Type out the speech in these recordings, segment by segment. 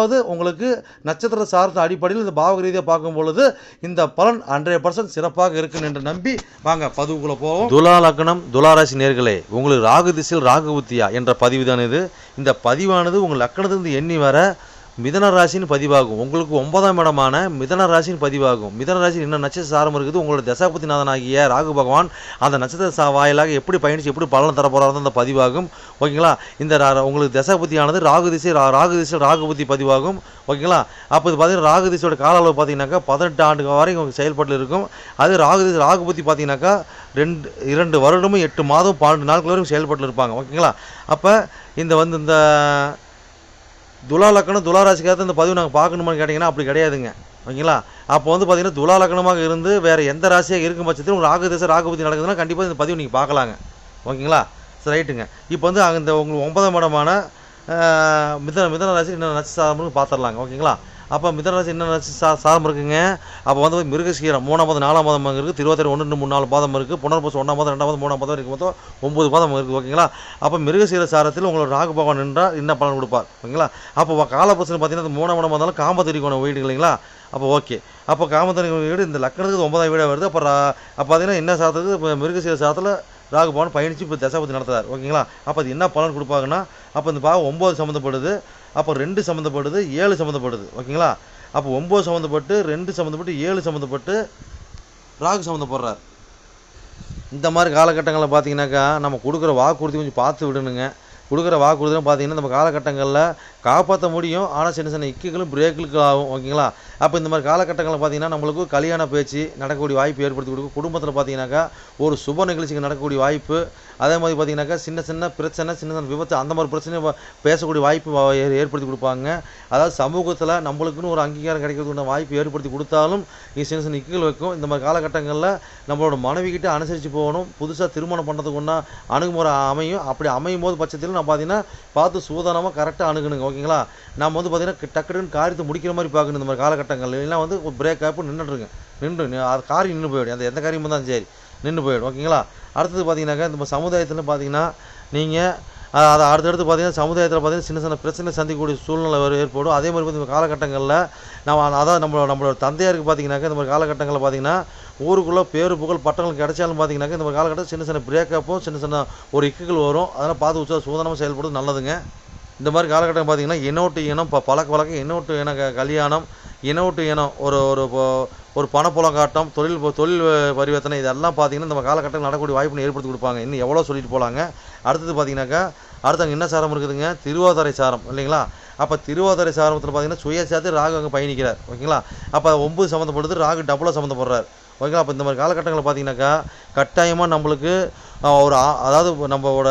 அதாவது உங்களுக்கு நட்சத்திர சார்ந்த அடிப்படையில் இந்த பாவக ரீதியாக பார்க்கும் பொழுது இந்த பலன் ஹண்ட்ரட் பர்சன்ட் சிறப்பாக இருக்கும் என்று நம்பி வாங்க பதிவுக்குள்ளே போவோம். துலா லக்னம் துலாராசி நேர்களே உங்களுக்கு ராகு திசையில் ராகு புத்தியா என்ற பதிவு தான் இது. இந்த பதிவானது உங்கள் லக்கணத்திலிருந்து எண்ணி வர மிதன ராசின்னு பதிவாகும். உங்களுக்கு ஒன்பதாம் இடமான மிதன ராசின்னு பதிவாகும். மிதன ராசி என்ன நட்சத்திர சாரம் இருக்குது? உங்களோட தசாபதிநாதனாகிய ராகு பகவான் அந்த நட்சத்திர சா வாயிலாக எப்படி பயணித்து எப்படி பலன் தர அந்த பதிவாகும். ஓகேங்களா? இந்த ரா- உங்களுக்கு தசாபதியானது ராகு திசை ரா- ராகு திசை ராகுபதி பதிவாகும். ஓகேங்களா? அப்போ இது பார்த்தீங்கன்னா ராகு திசையோட கால அளவு பார்த்தீங்கன்னாக்கா பதினெட்டு ஆண்டு வரைக்கும் உங்களுக்கு செயல்பாட்டில் இருக்கும். அது ராகு திசை ராகுபதி பார்த்தீங்கன்னாக்கா ரெண்டு இரண்டு வருடமும் எட்டு மாதம் பன்னெண்டு நாட்கள் வரைக்கும் செயல்பாட்டில் இருப்பாங்க. ஓகேங்களா? அப்போ இந்த வந்து இந்த துலா லக்கணம் துலா ராசிக்காக இந்த பதிவு நாங்கள் பார்க்கணுமான்னு கேட்டிங்கன்னா அப்படி கிடையாதுங்க. ஓகேங்களா? அப்போ வந்து பார்த்தீங்கன்னா துலா லக்கணமாக இருந்து வேறு எந்த ராசியாக இருக்கும் பட்சத்தில் உங்களுக்கு ராகு திசை ராகுபதி நடக்குதுன்னா கண்டிப்பாக இந்த பதிவு நீங்கள் பார்க்கலாங்க. ஓகேங்களா? சரி ரைட்டுங்க. இப்போ வந்து அந்த இந்த உங்களுக்கு ஒன்பதாம் இடமான மிதன மிதன ராசி என்ன நட்ச பார்த்துடலாங்க. ஓகேங்களா? அப்போ மிதனராசி என்ன ராசி சா சாதம் இருக்குங்க? அப்போ வந்து மிருகசீரம் மூணாம் பாதம் நாலாம் பாதம் இருக்குது திருவாதிரை ஒன்று ரெண்டு மூணு நாலு பாதம் இருக்குது புனர்பூசம் ஒன்றாம் பாதம் ரெண்டாம் பாதம் மூணாம் பாதம் இருக்குது மொத்தம் ஒம்பது பாதம் இருக்குது ஓகேங்களா? அப்போ மிருகசீர சாரத்தில் உங்களோட ராகு பகவான் நின்றால் என்ன பலன் கொடுப்பார் ஓகேங்களா? அப்போ காலபுசன் பார்த்தீங்கன்னா மூணாம் இடம் வந்தாலும் காமத்தறி கோணம் வீடு இல்லைங்களா? அப்போ ஓகே. அப்போ காமத்தறி வீடு இந்த லக்கணத்துக்கு ஒன்பதாம் வீடாக வருது. அப்போ அப்போ பார்த்தீங்கன்னா என்ன சாரத்துக்கு இப்போ மிருகசீர சாரத்தில் ராகு பவன் பயணித்து இப்போ தசாபதி நடத்துறார். ஓகேங்களா? அப்போ அது என்ன பலன் கொடுப்பாங்கன்னா அப்போ இந்த பாவம் ஒம்பது சம்மந்தப்படுது. அப்போ ரெண்டு சம்மந்தப்படுது ஏழு சம்மந்தப்படுது. ஓகேங்களா? அப்போ ஒம்பது சம்மந்தப்பட்டு ரெண்டு சம்மந்தப்பட்டு ஏழு சம்மந்தப்பட்டு ராகு சம்மந்தப்படுறார். இந்த மாதிரி காலகட்டங்களில் பார்த்தீங்கன்னாக்கா நம்ம கொடுக்குற வாக்குறுதி கொஞ்சம் பார்த்து விடணுங்க. கொடுக்குற வாக்குறுதிலாம் பார்த்தீங்கன்னா நம்ம காலகட்டங்களில் காப்பாற்ற முடியும். ஆனால் சின்ன சின்ன இக்குகளும் பிரேக்குகளுக்கு ஆகும். ஓகேங்களா? அப்போ இந்த மாதிரி காலகட்டங்களில் பார்த்தீங்கன்னா நம்மளுக்கு கல்யாண பேச்சு நடக்கக்கூடிய வாய்ப்பு ஏற்படுத்தி கொடுக்கும். குடும்பத்தில் பார்த்தீங்கன்னாக்கா ஒரு சுப நிகழ்ச்சிக்கு நடக்கக்கூடிய வாய்ப்பு. அதே மாதிரி பார்த்தீங்கன்னாக்கா சின்ன சின்ன பிரச்சனை சின்ன சின்ன விபத்து அந்த மாதிரி பிரச்சனை பேசக்கூடிய வாய்ப்பு ஏ- ஏற்படுத்தி கொடுப்பாங்க. அதாவது சமூகத்தில் நம்மளுக்குன்னு ஒரு அங்கீகாரம் கிடைக்கிறதுக்கு வாய்ப்பு ஏற்படுத்தி கொடுத்தாலும் இது சின்ன சின்ன இக்குகள் வைக்கும். இந்த மாதிரி காலகட்டங்களில் நம்மளோட மனைவிக்கிட்ட அனுசரித்து போகணும். புதுசாக திருமணம் பண்ணுறதுக்குன்னா அணுகுமுறை அமையும். அப்படி அமையும் போது பட்சத்தில் நான் பார்த்தீங்கன்னா பார்த்து சூதானமாக கரெக்டாக அணுகணுங்க. ஓகேங்களா? நம்ம வந்து பார்த்தீங்கன்னா டக்கு டக்குன்னு காரியத்தை முடிக்கிற மாதிரி பார்க்கணும் இந்த மாதிரி காலகட்டங்கள் இல்லைன்னா வந்து பிரேக் ஆப்பு நின்றுடுங்க நின்று அது காரியம் நின்று போயிடும். அந்த எந்த காரியமும் தான் சரி நின்று போயிடும். ஓகேங்களா? அடுத்தது பார்த்தீங்கன்னாக்கா இந்த சமுதாயத்தில் பார்த்தீங்கன்னா நீங்கள் அதை அடுத்தடுத்து பார்த்தீங்கன்னா சமுதாயத்தில் பார்த்தீங்கன்னா சின்ன சின்ன பிரச்சனை சந்திக்கக்கூடிய சூழ்நிலை ஏற்படும். அதே மாதிரி பார்த்தீங்கன்னா காலகட்டங்களில் நம்ம அதாவது நம்மளோட நம்மளோட தந்தையாருக்கு பார்த்தீங்கன்னாக்கா இந்த மாதிரி காலகட்டங்களில் பார்த்தீங்கன்னா ஊருக்குள்ளே பேரு புகழ் பட்டங்கள் கிடைச்சாலும் பார்த்தீங்கன்னாக்கா இந்த மாதிரி காலகட்டம் சின்ன சின்ன பிரேக்கப்பும் சின்ன சின்ன ஒரு இக்குகள் வரும். அதெல்லாம் பார்த்து உற்சாக சூதனமாக செயல்படுறது நல்லதுங்க. இந்த மாதிரி காலகட்டம் பார்த்தீங்கன்னா இனோட்டு இனம் இப்போ பழக்க வழக்கம் இனோட்டு இன கல்யாணம் இனோட்டு இனம் ஒரு ஒரு இப்போ- ஒரு பணப்புழங்காட்டம் தொழில் தொழில் பரிவர்த்தனை இதெல்லாம் பார்த்தீங்கன்னா இந்த காலகட்டத்தில் நடக்கக்கூடிய வாய்ப்புன்னு ஏற்படுத்தி கொடுப்பாங்க. இன்னும் எவ்வளோ சொல்லிட்டு போகலாங்க அடுத்தது பார்த்தீங்கன்னாக்கா அடுத்தவங்க அங்கே என்ன சாரம் இருக்குதுங்க? திருவாதிரை சாரம் இல்லைங்களா? அப்போ திருவாதிரை சாரத்தில் பார்த்தீங்கன்னா சேர்த்து ராகு அங்கே பயணிக்கிறார் ஓகேங்களா? அப்போ ஒம்பது சம்மந்தப்படுது ராகு டபுளாக சம்மந்தப்படுறார் ஓகேங்களா? அப்போ இந்த மாதிரி காலகட்டங்களில் பார்த்தீங்கன்னாக்கா கட்டாயமாக நம்மளுக்கு ஒரு அதாவது நம்மளோட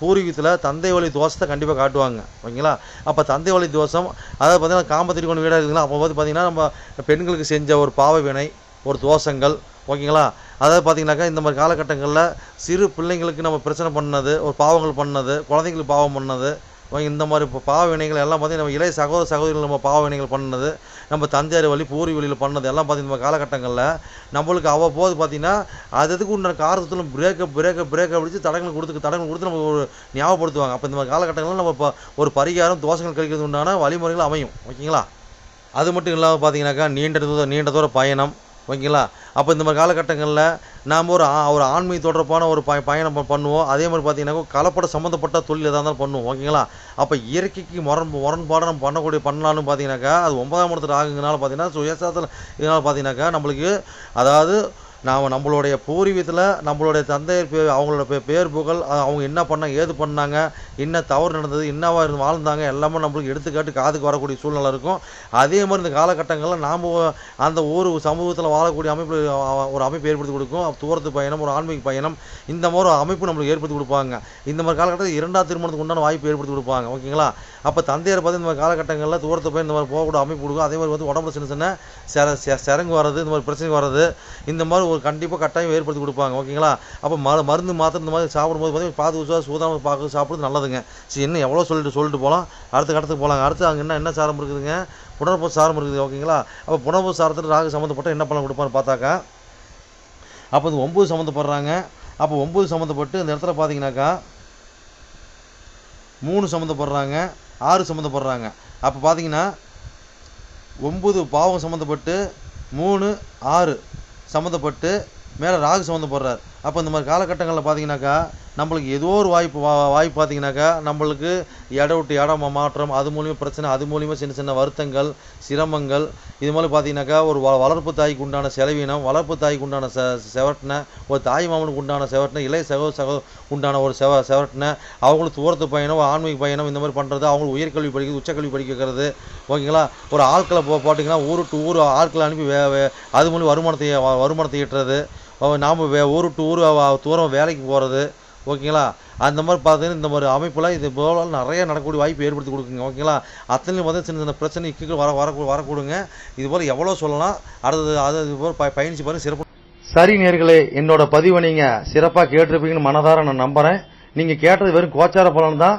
பூர்வீகத்தில் தந்தை வழி தோஷத்தை கண்டிப்பாக காட்டுவாங்க. ஓகேங்களா? அப்போ தந்தை வழி தோஷம் அதாவது பார்த்தீங்கன்னா காம்பத்திரி கொண்டு வீடாக இருக்குங்களா அப்போ வந்து பார்த்தீங்கன்னா நம்ம பெண்களுக்கு செஞ்ச ஒரு பாவ வினை ஒரு தோஷங்கள் ஓகேங்களா? அதாவது பார்த்தீங்கன்னாக்கா இந்த மாதிரி காலகட்டங்களில் சிறு பிள்ளைங்களுக்கு நம்ம பிரச்சனை பண்ணது ஒரு பாவங்கள் பண்ணது குழந்தைங்களுக்கு பாவம் பண்ணது இந்த மாதிரி இப்போ பாவவினைகள் எல்லாம் பார்த்தீங்கன்னா நம்ம இளைய சகோதர சகோதரிகள் நம்ம பாவவினைகள் பண்ணது நம்ம தந்தையார் வழி பூரி வழியில் பண்ணது எல்லாம் பார்த்தீங்கன்னா நம்ம காலகட்டங்களில் நம்மளுக்கு அவ்வப்போது பார்த்தீங்கன்னா அது எதுக்கு உண்டான காரணத்தில் பிரேக்கப் பிரேக்கப் பிரேக்கப் அடித்து தடங்கள் கொடுத்து தடங்கள் கொடுத்து நம்ம ஒரு ஞாபகப்படுத்துவாங்க. அப்போ இந்த மாதிரி காலகட்டங்களில் நம்ம இப்போ ஒரு பரிகாரம் தோஷங்கள் கழிக்கிறது உண்டான வழிமுறைகள் அமையும். ஓகேங்களா? அது மட்டும் இல்லாமல் பார்த்தீங்கன்னாக்கா நீண்ட தூர நீண்ட தூர பயணம் ஓகேங்களா? அப்போ இந்த மாதிரி காலகட்டங்களில் நாம் ஒரு ஒரு ஆன்மீக தொடர்பான ஒரு பய பயணம் பண்ணுவோம். அதே மாதிரி பார்த்தீங்கன்னா கலப்பட சம்மந்தப்பட்ட தொழில் எதாக இருந்தாலும் பண்ணுவோம். ஓகேங்களா? அப்போ இயற்கைக்கு முரண் முரண்பாடு நம்ம பண்ணக்கூடிய பண்ணலான்னு பார்த்தீங்கன்னாக்கா அது ஒன்பதாம் இடத்துல ஆகுங்கனால பார்த்தீங்கன்னா சுயசாத்தில் இதனால் பார்த்தீங்கன்னாக்கா நம்மளுக்கு அதாவது நாம் நம்மளுடைய பூர்வீகத்தில் நம்மளுடைய தந்தையர் பேர் அவங்களோட பேர் புகழ் அவங்க என்ன பண்ணாங்க ஏது பண்ணாங்க என்ன தவறு நடந்தது என்னவா இருந்து வாழ்ந்தாங்க எல்லாமே நம்மளுக்கு எடுத்துக்காட்டு காதுக்கு வரக்கூடிய சூழ்நிலை இருக்கும். அதே மாதிரி இந்த காலகட்டங்களில் நாம் அந்த ஊர் சமூகத்தில் வாழக்கூடிய அமைப்பு ஒரு அமைப்பு ஏற்படுத்தி கொடுக்கும். தூரத்து பயணம் ஒரு ஆன்மீக பயணம் இந்த மாதிரி ஒரு அமைப்பு நம்மளுக்கு ஏற்படுத்தி கொடுப்பாங்க. இந்த மாதிரி காலகட்டத்தில் இரண்டாவது திருமணத்துக்கு உண்டான வாய்ப்பு ஏற்படுத்தி கொடுப்பாங்க ஓகேங்களா? அப்போ தந்தையார் பார்த்து இந்த மாதிரி காலகட்டங்களில் தூரத்து போய் இந்த மாதிரி போகக்கூடிய அமைப்பு கொடுக்கும். அதே மாதிரி வந்து உடம்புல சின்ன சின்ன செர செ- செரங்கு வர்றது இந்த மாதிரி பிரச்சனை வர்றது இந்த மாதிரி ஒரு கண்டிப்பாக கட்டாயம் ஏற்படுத்தி கொடுப்பாங்க ஓகேங்களா? அப்போ மரு மருந்து மாத்திரம் இந்த மாதிரி சாப்பிடும்போது பார்த்தீங்கன்னா பார்த்து உச்சா சூதாமல் பார்க்க சாப்பிடுறது நல்லது. நல்லதுங்க சரி இன்னும் எவ்வளோ சொல்லிட்டு சொல்லிட்டு போகலாம் அடுத்த கடத்துக்கு போகலாங்க அடுத்து அங்கே என்ன என்ன சாரம் இருக்குதுங்க? புனர்பூ சாரம் இருக்குது ஓகேங்களா? அப்போ புனர்பூ சாரத்தில் ராகு சம்மந்தப்பட்ட என்ன பலன் கொடுப்பான்னு பார்த்தாக்கா அப்போ இது ஒம்பது சம்மந்தப்படுறாங்க அப்போ ஒம்பது சம்மந்தப்பட்டு இந்த இடத்துல பார்த்தீங்கன்னாக்கா மூணு சம்மந்தப்படுறாங்க ஆறு சம்மந்தப்படுறாங்க அப்போ பார்த்தீங்கன்னா ஒம்பது பாவம் சம்மந்தப்பட்டு மூணு ஆறு சம்மந்தப்பட்டு மேலே ராகு சம்மந்தப்படுறார் அப்போ இந்த மாதிரி காலகட்டங்களில் பார்த்தீங்கன்னாக்கா நம்மளுக்கு ஏதோ ஒரு வாய்ப்பு வா வாய்ப்பு பார்த்தீங்கன்னாக்கா நம்மளுக்கு இட விட்டு இடம் மாற்றம் அது மூலியமாக பிரச்சனை அது மூலியமாக சின்ன சின்ன வருத்தங்கள் சிரமங்கள் இது மாதிரி பார்த்தீங்கன்னாக்கா ஒரு வ வளர்ப்பு தாய்க்கு உண்டான செலவினம் வளர்ப்பு தாய்க்கு உண்டான செ செவட்டினை ஒரு தாய் மாமனுக்கு உண்டான செவட்டினை இளைய சகோ சகோ உண்டான ஒரு செவ செவட்டினை அவங்களுக்கு தூரத்து பயணம் ஆன்மீக பயணம் இந்த மாதிரி பண்ணுறது அவங்களுக்கு உயர்கல்வி படிக்கிறது உச்சக்கல்வி படிக்க வைக்கிறது ஓகேங்களா? ஒரு ஆட்களை போ போட்டிங்கன்னா ஊரு டு ஊர் ஆட்களை அனுப்பி வே அது மூலியம் வருமானத்தை வருமானத்தை ஈட்டுறது நாம் வே ஊர் டு ஊர் தூரம் வேலைக்கு போகிறது ஓகேங்களா? அந்த மாதிரி பார்த்தீங்கன்னா இந்த மாதிரி அமைப்பில் இது போல நிறைய நடக்கக்கூடிய வாய்ப்பு ஏற்படுத்தி கொடுக்குங்க ஓகேங்களா? அத்தனையும் வந்து சின்ன சின்ன பிரச்சனை இக்குகள் வர வர வரக்கூடுங்க. இது போல் எவ்வளோ சொல்லலாம் அடுத்தது அது இது போல் ப பயணிச்சு பாருங்க சிறப்பு. சரி நேர்களே என்னோட பதிவை நீங்கள் சிறப்பாக கேட்டிருப்பீங்கன்னு மனதார நான் நம்புகிறேன் நீங்கள் கேட்டது வெறும் கோச்சார பலன் தான்.